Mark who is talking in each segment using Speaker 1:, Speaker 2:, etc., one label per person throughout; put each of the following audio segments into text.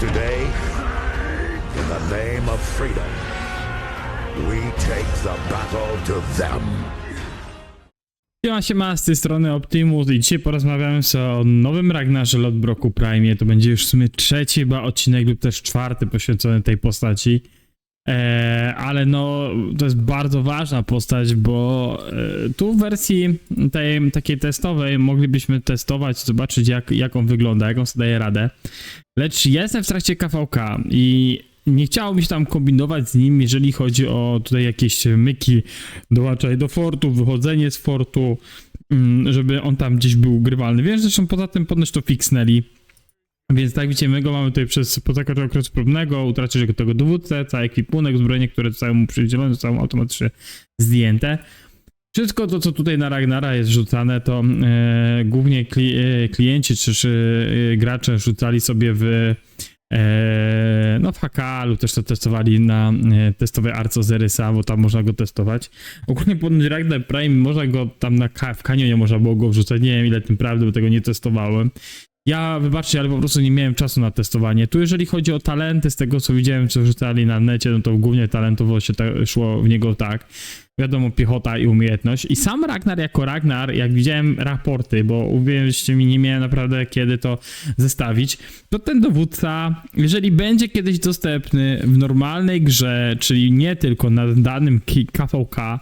Speaker 1: today, in the name of freedom, we take the battle to them.
Speaker 2: Siema, siema, z tej strony Optimus i dzisiaj porozmawiamy sobie o nowym Ragnarze Lodbroku Prime. To będzie już w sumie trzeci chyba odcinek lub też czwarty poświęcony tej postaci. E, ale no, to jest bardzo ważna postać, bo e, tu w wersji tej takiej testowej moglibyśmy testować, zobaczyć jak, jak on wygląda, jak on sobie daje radę. Lecz ja jestem w trakcie KVK i nie chciałoby się tam kombinować z nim, jeżeli chodzi o tutaj jakieś myki, dołączaj do fortu, wychodzenie z fortu, mm, żeby on tam gdzieś był grywalny. Wiem, że zresztą poza tym ponoć to fixnęli. Więc tak widzicie, my go mamy tutaj przez po zakończeniu okresu próbnego, utracisz go tego dowódcę, cały ekwipunek, uzbrojenie, które zostało mu przydzielone, zostało automatycznie zdjęte. Wszystko to, co tutaj na Ragnara jest rzucane, to e, głównie kli, e, klienci czy, czy e, gracze rzucali sobie w e, no w HK też to testowali na e, testowej Arco Zerysa, bo tam można go testować. Ogólnie pod Ragnar Prime można go tam na w kanionie można było go wrzucać, nie wiem ile tym prawdy, bo tego nie testowałem. Ja, wybaczcie, ale po prostu nie miałem czasu na testowanie. Tu jeżeli chodzi o talenty, z tego co widziałem, co wrzucali na necie, no to głównie talentowo się szło w niego tak. Wiadomo, piechota i umiejętność. I sam Ragnar jako Ragnar, jak widziałem raporty, bo uwierzcie mi, nie miałem naprawdę kiedy to zestawić, to ten dowódca, jeżeli będzie kiedyś dostępny w normalnej grze, czyli nie tylko na danym KVK,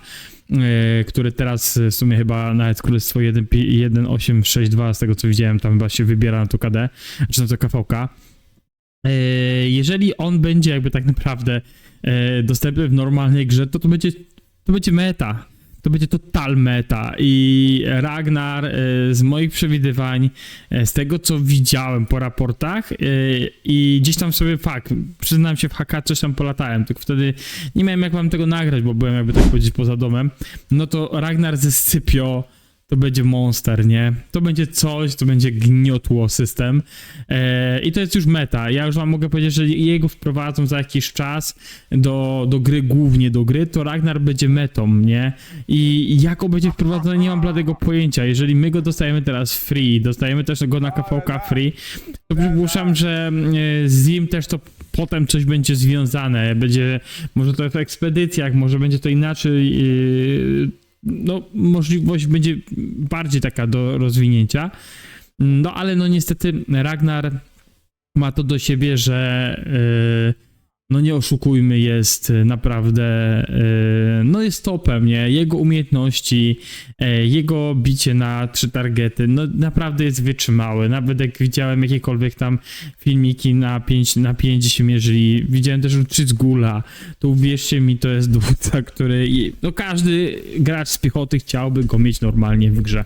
Speaker 2: który teraz w sumie chyba nawet Królestwo 1 pi- 1862, z tego co widziałem, tam chyba się wybiera na to KD, czy na to KVK. E, Jeżeli on będzie jakby tak naprawdę e, dostępny w normalnej grze, to to będzie, to będzie meta. To będzie total meta. I Ragnar e, z moich przewidywań, e, z tego co widziałem po raportach e, i gdzieś tam sobie fakt, przyznam się w HK coś tam polatałem, tylko wtedy nie miałem jak wam tego nagrać, bo byłem jakby tak powiedzieć poza domem, no to Ragnar ze Scypio to będzie monster, nie? To będzie coś, to będzie gniotło system e, i to jest już meta. Ja już wam mogę powiedzieć, że jego wprowadzą za jakiś czas do, do gry, głównie do gry, to Ragnar będzie metą, nie? I jak on będzie wprowadzony, nie mam bladego pojęcia. Jeżeli my go dostajemy teraz free, dostajemy też go na KVK free, to przypuszczam, że e, z nim też to potem coś będzie związane. Będzie, może to w ekspedycjach, może będzie to inaczej. e, no, możliwość będzie bardziej taka do rozwinięcia. No, ale no niestety Ragnar ma to do siebie, że yy, no nie oszukujmy, jest naprawdę yy, no jest topem, nie? Jego umiejętności, yy, jego bicie na trzy targety, no naprawdę jest wytrzymały. Nawet jak widziałem jakiekolwiek tam filmiki na 5 na 5 się mierzyli, widziałem też z Gula, to uwierzcie mi, to jest dowódca, który, no każdy gracz z piechoty chciałby go mieć normalnie w grze.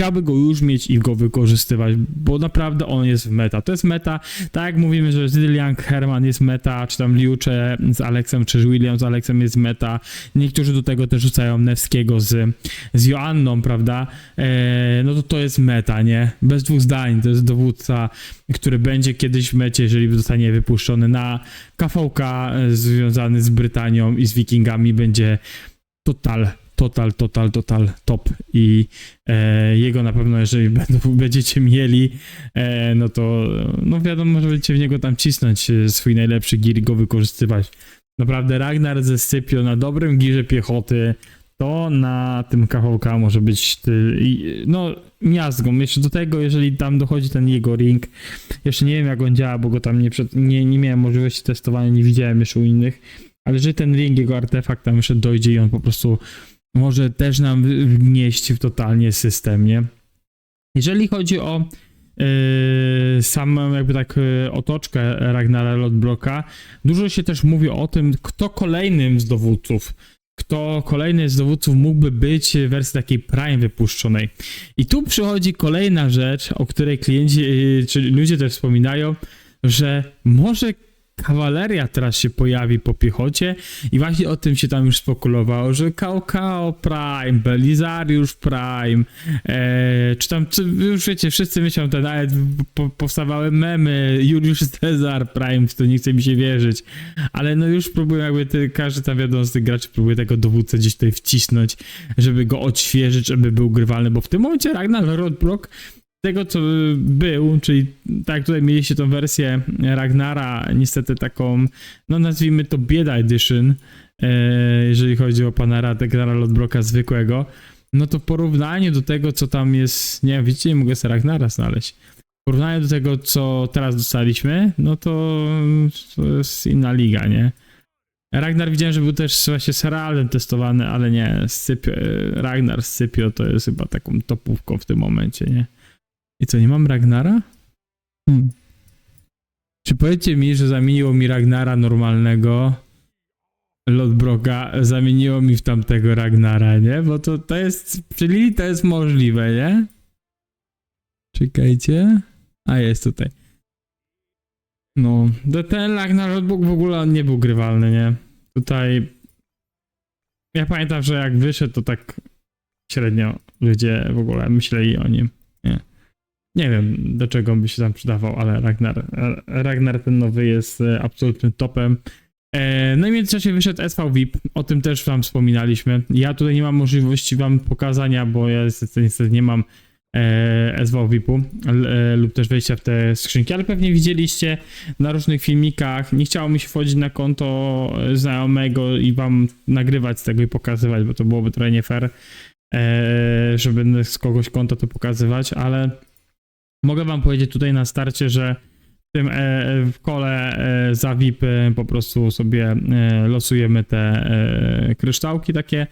Speaker 2: Chciałby go już mieć i go wykorzystywać, bo naprawdę on jest w meta. To jest meta, tak jak mówimy, że Zillian Herman jest meta, czy tam Liucze z Alexem, czy William z Alexem jest meta. Niektórzy do tego też rzucają Nevskiego z, z Joanną, prawda? E, no to to jest meta, nie? Bez dwóch zdań, to jest dowódca, który będzie kiedyś w mecie, jeżeli zostanie wypuszczony na KVK e, związany z Brytanią i z Wikingami, będzie total, total, total, total top i e, jego na pewno, jeżeli będą, będziecie mieli, e, no to no wiadomo, że będziecie w niego tam cisnąć e, swój najlepszy gir i go wykorzystywać. Naprawdę Ragnar ze Scypio na dobrym girze piechoty, to na tym KVK może być ty, no miazgą. Jeszcze do tego, jeżeli tam dochodzi ten jego ring, jeszcze nie wiem jak on działa, bo go tam nie, przed, nie, nie miałem możliwości testowania, nie widziałem jeszcze u innych, ale jeżeli ten ring, jego artefakt tam jeszcze dojdzie i on po prostu może też nam wgnieść w totalnie system, nie? Jeżeli chodzi o yy, samą jakby tak yy, otoczkę Ragnara Lodbroka, dużo się też mówi o tym, kto kolejnym z dowódców, kto kolejny z dowódców mógłby być w wersji takiej Prime wypuszczonej. I tu przychodzi kolejna rzecz, o której klienci, yy, czyli ludzie też wspominają, że może kawaleria teraz się pojawi po piechocie i właśnie o tym się tam już spekulowało, że KO Prime, Belizariusz Prime, e, czy tam, czy, już wiecie, wszyscy myślą, te nawet po, powstawały memy, Juliusz Cezar Prime, w to nie chce mi się wierzyć, ale no już próbuję jakby, ty, każdy tam wiadomo z tych graczy próbuje tego dowódcę gdzieś tutaj wcisnąć, żeby go odświeżyć, żeby był grywalny, bo w tym momencie Ragnar Rodbrock tego, co był, czyli tak tutaj mieliście tą wersję Ragnara, niestety taką, no nazwijmy to bieda edition, e, jeżeli chodzi o pana Ragnara Lodbroka zwykłego, no to w porównaniu do tego, co tam jest, nie widzicie, nie mogę sobie Ragnara znaleźć. W porównaniu do tego, co teraz dostaliśmy, no to, to jest inna liga, nie? Ragnar widziałem, że był też właśnie serialem testowany, ale nie, Scipio, Ragnar Scipio to jest chyba taką topówką w tym momencie, nie? I co, nie mam Ragnara? Hmm. Czy powiecie mi, że zamieniło mi Ragnara normalnego Lodbroka, zamieniło mi w tamtego Ragnara, nie? Bo to, to jest, czyli to jest możliwe, nie? Czekajcie. A, jest tutaj. No, ten Ragnar Lodbrok w ogóle nie był grywalny, nie? Tutaj... Ja pamiętam, że jak wyszedł, to tak średnio ludzie w ogóle myśleli o nim. Nie, wiem, do czego by się tam przydawał, ale Ragnar, Ragnar ten nowy jest e, absolutnym topem. E, No i w międzyczasie wyszedł SV VIP, o tym też wam wspominaliśmy. Ja tutaj nie mam możliwości wam pokazania, bo ja niestety, nie mam e, SV VIP-u lub też wejścia w te skrzynki, ale pewnie widzieliście na różnych filmikach. Nie chciało mi się wchodzić na konto znajomego i wam nagrywać z tego i pokazywać, bo to byłoby trochę nie fair, żeby z kogoś konta to pokazywać, ale mogę wam powiedzieć tutaj na starcie, że w tym e, w kole e, za VIP e, po prostu sobie losujemy te kryształki takie,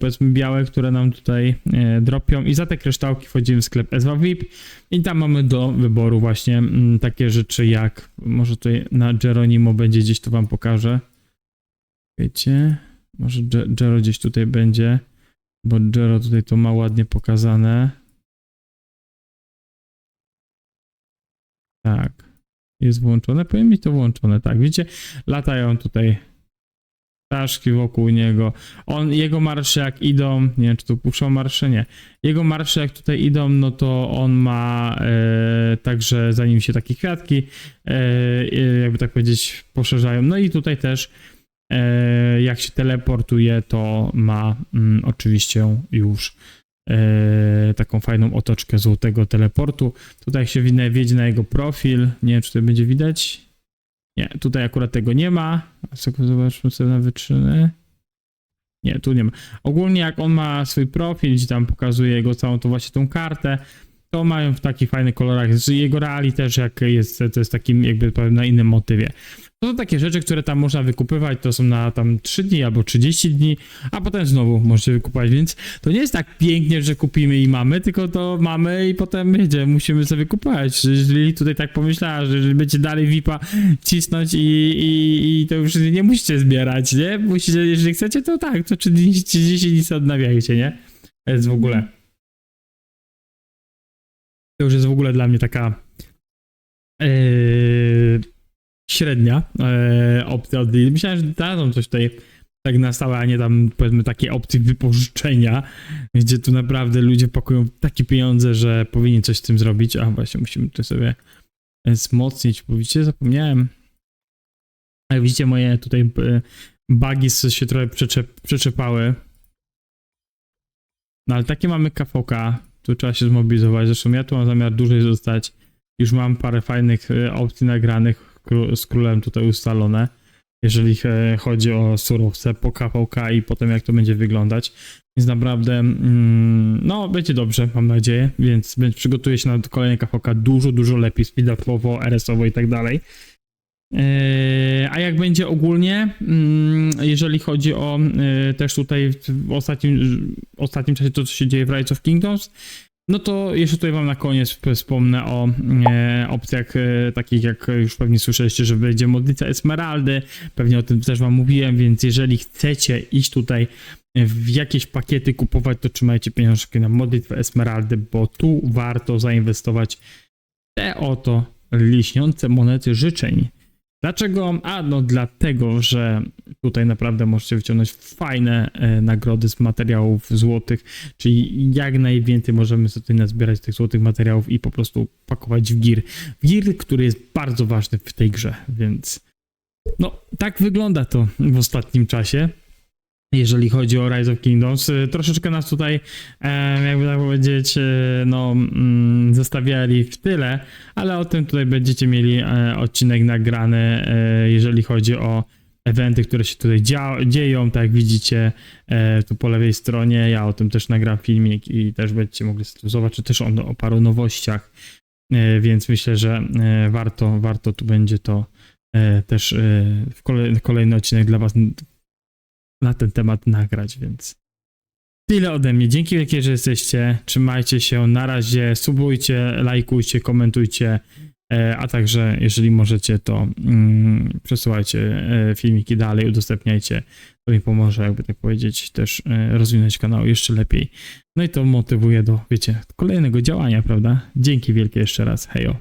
Speaker 2: powiedzmy białe, które nam tutaj dropią i za te kryształki wchodzimy w sklep SW VIP i tam mamy do wyboru właśnie mm, takie rzeczy jak, może tutaj na Geronimo będzie gdzieś, to wam pokażę. Wiecie, może Je- Jero gdzieś tutaj będzie, bo Jero tutaj to ma ładnie pokazane. Tak. Jest włączone. Powinien mieć to włączone. Tak, widzicie? Latają tutaj ptaszki wokół niego. On, jego marsze jak idą, nie wiem czy tu puszczą marsze, nie. Jego marsze jak tutaj idą, no to on ma e, także za nim się takie kwiatki, e, e, jakby tak powiedzieć, poszerzają. No i tutaj też e, jak się teleportuje, to ma mm, oczywiście już taką fajną otoczkę złotego teleportu. Tutaj się wiedzie na jego profil, nie wiem czy to będzie widać. Nie, tutaj akurat tego nie ma. Zobaczmy sobie na wyczyny. Nie, tu nie ma. Ogólnie jak on ma swój profil, gdzie tam pokazuje jego całą tą właśnie tą kartę, to mają w takich fajnych kolorach. Z Jego reali też jak jest, to jest takim jakby powiem na innym motywie. To są takie rzeczy, które tam można wykupywać, to są na tam 3 dni albo 30 dni, a potem znowu możecie wykupać, więc to nie jest tak pięknie, że kupimy i mamy, tylko to mamy i potem wiecie, musimy sobie kupować. Jeżeli tutaj tak pomyślała, że jeżeli będziecie dalej VIP-a cisnąć i, i, i to już nie musicie zbierać, nie? Musicie, jeżeli chcecie, to tak, to 30 dni sobie odnawiajcie, nie? To jest w ogóle. To już jest w ogóle dla mnie taka yy, średnia yy, opcja od Lidl. Myślałem, że dadzą coś tutaj tak na stałe, a nie tam powiedzmy takie opcje wypożyczenia, gdzie tu naprawdę ludzie pakują takie pieniądze, że powinni coś z tym zrobić. A właśnie, musimy to sobie wzmocnić, bo widzicie, zapomniałem. Jak widzicie, moje tutaj e, bugi się trochę przeczep, przeczepały. No ale takie mamy KVK, tu trzeba się zmobilizować. Zresztą ja tu mam zamiar dłużej zostać. Już mam parę fajnych e, opcji nagranych z królem tutaj ustalone. Jeżeli e, chodzi o surowce po KVK i potem jak to będzie wyglądać. Więc naprawdę, mm, no będzie dobrze, mam nadzieję. Więc, więc przygotuję się na kolejne KVK dużo, dużo lepiej, speed-upowo, RS-owo i tak dalej. Eee, A jak będzie ogólnie, mm, jeżeli chodzi o e, też tutaj w ostatnim, ostatnim czasie to, co się dzieje w Rise of Kingdoms, no to jeszcze tutaj wam na koniec wspomnę o e, opcjach e, takich, jak już pewnie słyszeliście, że będzie modlica Esmeraldy, pewnie o tym też wam mówiłem, więc jeżeli chcecie iść tutaj w jakieś pakiety kupować, to trzymajcie pieniążki na modlitwę Esmeraldy, bo tu warto zainwestować te oto liśniące monety życzeń. Dlaczego? A no dlatego, że tutaj naprawdę możecie wyciągnąć fajne e, nagrody z materiałów złotych, czyli jak najwięcej możemy sobie tutaj nazbierać tych złotych materiałów i po prostu pakować w gir. W gir, który jest bardzo ważny w tej grze, więc no tak wygląda to w ostatnim czasie. Jeżeli chodzi o Rise of Kingdoms. Y, Troszeczkę nas tutaj, jakby tak powiedzieć, e, no, mm, zostawiali w tyle, ale o tym tutaj będziecie mieli e, odcinek nagrany, e, jeżeli chodzi o eventy, które się tutaj dzieją, tak jak widzicie e, tu po lewej stronie, ja o tym też nagram filmik i też będziecie mogli zobaczyć też o, o paru nowościach, więc myślę, że warto, warto tu będzie to też w kolej, kolejny odcinek dla was na ten temat nagrać, więc tyle ode mnie. Dzięki wielkie, że jesteście. Trzymajcie się. Na razie subujcie, lajkujcie, komentujcie, e, a także jeżeli możecie, to mm, przesyłajcie e, filmiki dalej, udostępniajcie. To mi pomoże, jakby tak powiedzieć, też e, rozwinąć kanał jeszcze lepiej. No i to motywuje do, wiecie, kolejnego działania, prawda? Dzięki wielkie jeszcze raz. Hejo.